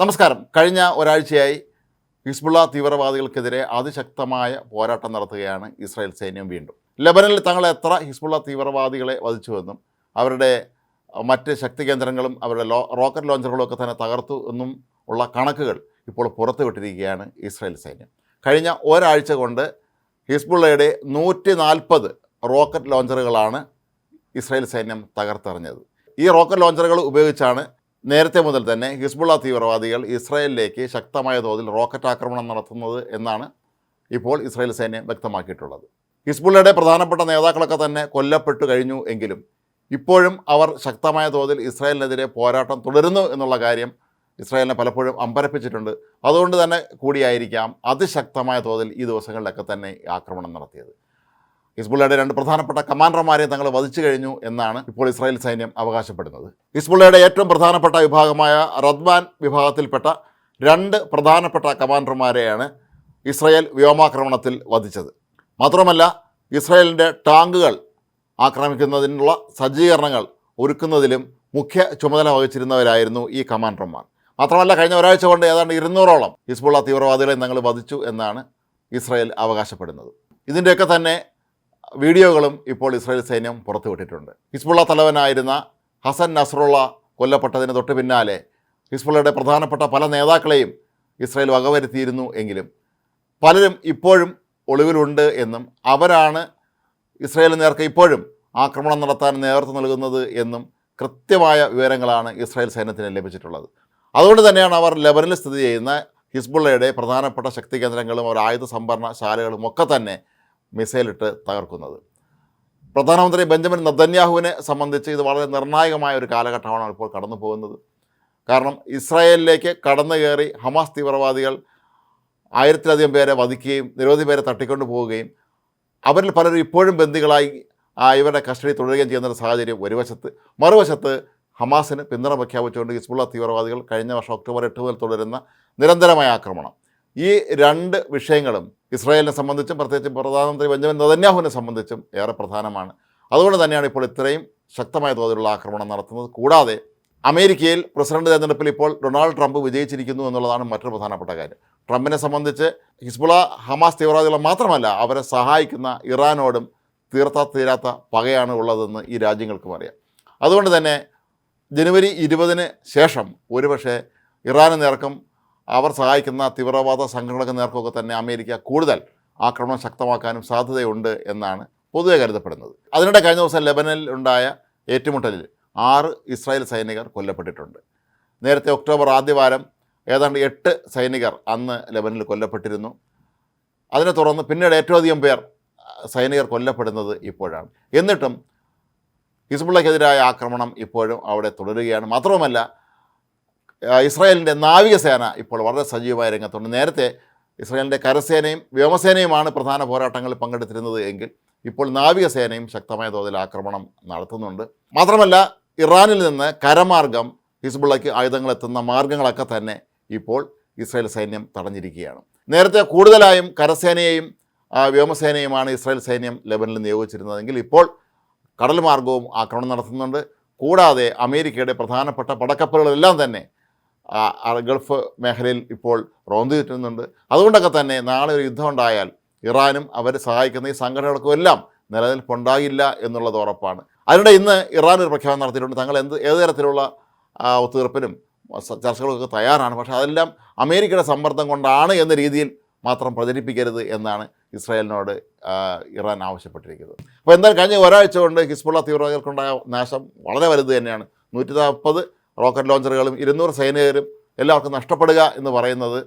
നമസ്കാരം. കഴിഞ്ഞ ഒരാഴ്ചയായി ഹിസ്ബുള്ള തീവ്രവാദികൾക്കെതിരെ അതിശക്തമായ പോരാട്ടം നടത്തുകയാണ് ഇസ്രായേൽ സൈന്യം വീണ്ടും. ലെബനനിൽ തങ്ങൾ എത്ര ഹിസ്ബുള്ള തീവ്രവാദികളെ വധിച്ചുവെന്നും അവരുടെ മറ്റ് ശക്തി കേന്ദ്രങ്ങളും അവരുടെ ലോ റോക്കറ്റ് ലോഞ്ചറുകളും ഒക്കെ തന്നെ തകർത്തു എന്നും ഉള്ള കണക്കുകൾ ഇപ്പോൾ പുറത്തുവിട്ടിരിക്കുകയാണ് ഇസ്രായേൽ സൈന്യം. കഴിഞ്ഞ ഒരാഴ്ച കൊണ്ട് ഹിസ്ബുള്ളയുടെ നൂറ്റി നാൽപ്പത് റോക്കറ്റ് ലോഞ്ചറുകളാണ് ഇസ്രായേൽ സൈന്യം തകർത്തെറിഞ്ഞത്. ഈ റോക്കറ്റ് ലോഞ്ചറുകൾ ഉപയോഗിച്ചാണ് നേരത്തെ മുതൽ തന്നെ ഹിസ്ബുള്ള തീവ്രവാദികൾ ഇസ്രായേലിലേക്ക് ശക്തമായ തോതിൽ റോക്കറ്റ് ആക്രമണം നടത്തുന്നത് എന്നാണ് ഇപ്പോൾ ഇസ്രായേൽ സൈന്യം വ്യക്തമാക്കിയിട്ടുള്ളത്. ഹിസ്ബുള്ളയുടെ പ്രധാനപ്പെട്ട നേതാക്കളൊക്കെ തന്നെ കൊല്ലപ്പെട്ടു കഴിഞ്ഞു എങ്കിലും ഇപ്പോഴും അവർ ശക്തമായ തോതിൽ ഇസ്രായേലിനെതിരെ പോരാട്ടം തുടരുന്നു എന്നുള്ള കാര്യം ഇസ്രായേലിനെ പലപ്പോഴും അമ്പരപ്പിച്ചിട്ടുണ്ട്. അതുകൊണ്ട് തന്നെ കൂടിയായിരിക്കാം അതിശക്തമായ തോതിൽ ഈ ദിവസങ്ങളിലൊക്കെ തന്നെ ആക്രമണം നടത്തിയത്. ഹിസ്ബുള്ളയുടെ രണ്ട് പ്രധാനപ്പെട്ട കമാൻഡർമാരെ തങ്ങൾ വധിച്ചു കഴിഞ്ഞു എന്നാണ് ഇപ്പോൾ ഇസ്രായേൽ സൈന്യം അവകാശപ്പെടുന്നത്. ഹിസ്ബുള്ളയുടെ ഏറ്റവും പ്രധാനപ്പെട്ട വിഭാഗമായ റദ്വാൻ വിഭാഗത്തിൽപ്പെട്ട രണ്ട് പ്രധാനപ്പെട്ട കമാൻഡർമാരെയാണ് ഇസ്രായേൽ വ്യോമാക്രമണത്തിൽ വധിച്ചത്. മാത്രമല്ല ഇസ്രായേലിന്റെ ടാങ്കുകൾ ആക്രമിക്കുന്നതിനുള്ള സജ്ജീകരണങ്ങൾ ഒരുക്കുന്നതിലും മുഖ്യ ചുമതല വഹിച്ചിരുന്നവരായിരുന്നു ഈ കമാൻഡർമാർ. മാത്രമല്ല കഴിഞ്ഞ ഒരാഴ്ച കൊണ്ട് ഏതാണ്ട് ഇരുന്നൂറോളം ഹിസ്ബുള്ള തീവ്രവാദികളെ തങ്ങൾ വധിച്ചു എന്നാണ് ഇസ്രായേൽ അവകാശപ്പെടുന്നത്. ഇതിന്റെയൊക്കെ തന്നെ വീഡിയോകളും ഇപ്പോൾ ഇസ്രായേൽ സൈന്യം പുറത്തുവിട്ടിട്ടുണ്ട്. ഹിസ്ബുള്ള തലവനായിരുന്ന ഹസൻ നസ്രുള്ള കൊല്ലപ്പെട്ടതിന് തൊട്ട് പിന്നാലെ ഹിസ്ബുള്ളയുടെ പ്രധാനപ്പെട്ട പല നേതാക്കളെയും ഇസ്രായേൽ വകവരുത്തിയിരുന്നു എങ്കിലും പലരും ഇപ്പോഴും ഒളിവിലുണ്ട് എന്നും അവരാണ് ഇസ്രായേലിന് നേർക്ക് ഇപ്പോഴും ആക്രമണം നടത്താൻ നേതൃത്വം നൽകുന്നത് എന്നും കൃത്യമായ വിവരങ്ങളാണ് ഇസ്രായേൽ സൈന്യത്തിന് ലഭിച്ചിട്ടുള്ളത്. അതുകൊണ്ട് തന്നെയാണ് അവർ ലെബനിൽ സ്ഥിതി ചെയ്യുന്ന ഹിസ്ബുള്ളയുടെ പ്രധാനപ്പെട്ട ശക്തി കേന്ദ്രങ്ങളും അവർ ആയുധ സംഭരണ ശാലകളും ഒക്കെ തന്നെ മിസൈലിട്ട് തകർക്കുന്നത്. പ്രധാനമന്ത്രി ബെഞ്ചമിൻ നദന്യാഹുവിനെ സംബന്ധിച്ച് ഇത് വളരെ നിർണായകമായ ഒരു കാലഘട്ടമാണ് ഇപ്പോൾ കടന്നു പോകുന്നത്. കാരണം ഇസ്രായേലിലേക്ക് കടന്നു കയറി ഹമാസ് തീവ്രവാദികൾ ആയിരത്തിലധികം പേരെ വധിക്കുകയും നിരവധി പേരെ തട്ടിക്കൊണ്ടു പോവുകയും അവരിൽ പലരും ഇപ്പോഴും ബന്ദികളായി ഇവരുടെ കസ്റ്റഡി തുടരുകയും ചെയ്യുന്ന സാഹചര്യം ഒരു വശത്ത് മറുവശത്ത് ഹമാസിന് പിന്തുണ പ്രഖ്യാപിച്ചുകൊണ്ട് ഹിസ്ബുള്ള തീവ്രവാദികൾ കഴിഞ്ഞ വർഷം ഒക്ടോബർ എട്ട് മുതൽ തുടരുന്ന നിരന്തരമായ ആക്രമണം. ഈ രണ്ട് വിഷയങ്ങളും ഇസ്രായേലിനെ സംബന്ധിച്ചും പ്രത്യേകിച്ചും പ്രധാനമന്ത്രി ബെഞ്ചമിൻ നദന്യാഹുവിനെ സംബന്ധിച്ചും ഏറെ പ്രധാനമാണ്. അതുകൊണ്ട് തന്നെയാണ് ഇപ്പോൾ ഇത്രയും ശക്തമായ തോതിലുള്ള ആക്രമണം നടത്തുന്നത്. കൂടാതെ അമേരിക്കയിൽ പ്രസിഡന്റ് തെരഞ്ഞെടുപ്പിൽ ഇപ്പോൾ ഡൊണാൾഡ് ട്രംപ് വിജയിച്ചിരിക്കുന്നു എന്നുള്ളതാണ് മറ്റൊരു പ്രധാനപ്പെട്ട കാര്യം. ട്രംപിനെ സംബന്ധിച്ച് ഹിസ്ബുള ഹമാസ് തീവ്രവാദികളെ മാത്രമല്ല അവരെ സഹായിക്കുന്ന ഇറാനോടും തീർത്താ തീരാത്ത പകയാണ് ഉള്ളതെന്ന് ഈ രാജ്യങ്ങൾക്കും അറിയാം. അതുകൊണ്ട് തന്നെ ജനുവരി ഇരുപതിന് ശേഷം ഒരുപക്ഷെ ഇറാന് നേർക്കും അവർ സഹായിക്കുന്ന തീവ്രവാദ സംഘടനകൾക്ക് നേർക്കൊക്കെ തന്നെ അമേരിക്ക കൂടുതൽ ആക്രമണം ശക്തമാക്കാനും സാധ്യതയുണ്ട് എന്നാണ് പൊതുവെ കരുതപ്പെടുന്നത്. അതിനിടെ കഴിഞ്ഞ ദിവസം ലെബനനിൽ ഉണ്ടായ ഏറ്റുമുട്ടലിൽ ആറ് ഇസ്രായേൽ സൈനികർ കൊല്ലപ്പെട്ടിട്ടുണ്ട്. നേരത്തെ ഒക്ടോബർ ആദ്യവാരം ഏതാണ്ട് എട്ട് സൈനികർ അന്ന് ലെബനിൽ കൊല്ലപ്പെട്ടിരുന്നു. അതിനെ തുടർന്ന് പിന്നീട് ഏറ്റവും അധികം പേർ സൈനികർ കൊല്ലപ്പെടുന്നത് ഇപ്പോഴാണ്. എന്നിട്ടും ഹിസ്ബുള്ളക്കെതിരായ ആക്രമണം ഇപ്പോഴും അവിടെ തുടരുകയാണ്. മാത്രവുമല്ല ഇസ്രായേലിന്റെ നാവികസേന ഇപ്പോൾ വളരെ സജീവമായ രംഗത്തുണ്ട്. നേരത്തെ ഇസ്രായേലിന്റെ കരസേനയും വ്യോമസേനയുമാണ് പ്രധാന പോരാട്ടങ്ങളിൽ പങ്കെടുത്തിരുന്നത് എങ്കിൽ ഇപ്പോൾ നാവികസേനയും ശക്തമായ തോതിൽ ആക്രമണം നടത്തുന്നുണ്ട്. മാത്രമല്ല ഇറാനിൽ നിന്ന് കരമാർഗം ഹിസ്ബുള്ളയ്ക്ക് ആയുധങ്ങൾ എത്തുന്ന മാർഗങ്ങളൊക്കെ തന്നെ ഇപ്പോൾ ഇസ്രായേൽ സൈന്യം തടഞ്ഞിരിക്കുകയാണ്. നേരത്തെ കൂടുതലായും കരസേനയെയും വ്യോമസേനയുമാണ് ഇസ്രായേൽ സൈന്യം ലെബനിൽ നിയോഗിച്ചിരുന്നതെങ്കിൽ ഇപ്പോൾ കടൽ മാർഗവും ആക്രമണം നടത്തുന്നുണ്ട്. കൂടാതെ അമേരിക്കയുടെ പ്രധാനപ്പെട്ട പടക്കപ്പലുകളെല്ലാം തന്നെ ഗൾഫ് മേഖലയിൽ ഇപ്പോൾ റോന്തു ചുറ്റുന്നുണ്ട്. അതുകൊണ്ടൊക്കെ തന്നെ നാളെ ഒരു യുദ്ധം ഉണ്ടായാൽ ഇറാനും അവരെ സഹായിക്കുന്ന ഈ സംഘടനകൾക്കും എല്ലാം നിലനിൽപ്പുണ്ടാകില്ല എന്നുള്ളത് ഉറപ്പാണ്. അതിനിടെ ഇന്ന് ഇറാൻ ഒരു പ്രഖ്യാപനം നടത്തിയിട്ടുണ്ട്. തങ്ങൾ എന്ത് ഏത് തരത്തിലുള്ള ഒത്തുതീർപ്പിനും ചർച്ചകൾക്കൊക്കെ തയ്യാറാണ്. പക്ഷേ അതെല്ലാം അമേരിക്കയുടെ സമ്മർദ്ദം കൊണ്ടാണ് എന്ന രീതിയിൽ മാത്രം പ്രചരിപ്പിക്കരുത് എന്നാണ് ഇസ്രായേലിനോട് ഇറാൻ ആവശ്യപ്പെട്ടിരിക്കുന്നത്. അപ്പോൾ എന്തായാലും കഴിഞ്ഞ ഒരാഴ്ച കൊണ്ട് ഹിസ്ബുള്ള തീവ്രവാദികൾക്കുണ്ടായ നാശം വളരെ വലുത് തന്നെയാണ്. നൂറ്റി നാൽപ്പത് റോക്കറ്റ് ലോഞ്ചറുകളും ഇരുന്നൂറ് സൈനികരും എല്ലാവർക്കും നഷ്ടപ്പെടുക എന്ന് പറയുന്നത്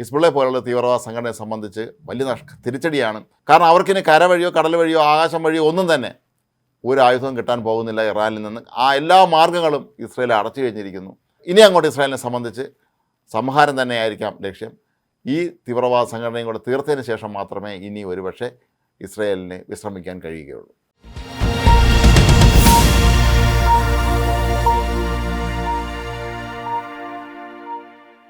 ഹിസ്ബുള്ളയെ പോലുള്ള തീവ്രവാദ സംഘടനയെ സംബന്ധിച്ച് വലിയ നഷ്ട തിരിച്ചടിയാണ്. കാരണം അവർക്കിനി കര വഴിയോ കടൽ വഴിയോ ആകാശം വഴിയോ ഒന്നും തന്നെ ഒരു ആയുധവും കിട്ടാൻ പോകുന്നില്ല ഇറാനിൽ നിന്ന്. ആ എല്ലാ മാർഗങ്ങളും ഇസ്രയേൽ അടച്ചു കഴിഞ്ഞിരിക്കുന്നു. ഇനി അങ്ങോട്ട് ഇസ്രായേലിനെ സംബന്ധിച്ച് സംഹാരം തന്നെയായിരിക്കാം ലക്ഷ്യം. ഈ തീവ്രവാദ സംഘടനയും കൂടെ തീർത്തതിന് ശേഷം മാത്രമേ ഇനി ഒരുപക്ഷെ ഇസ്രയേലിനെ വിശ്രമിക്കാൻ കഴിയുകയുള്ളൂ.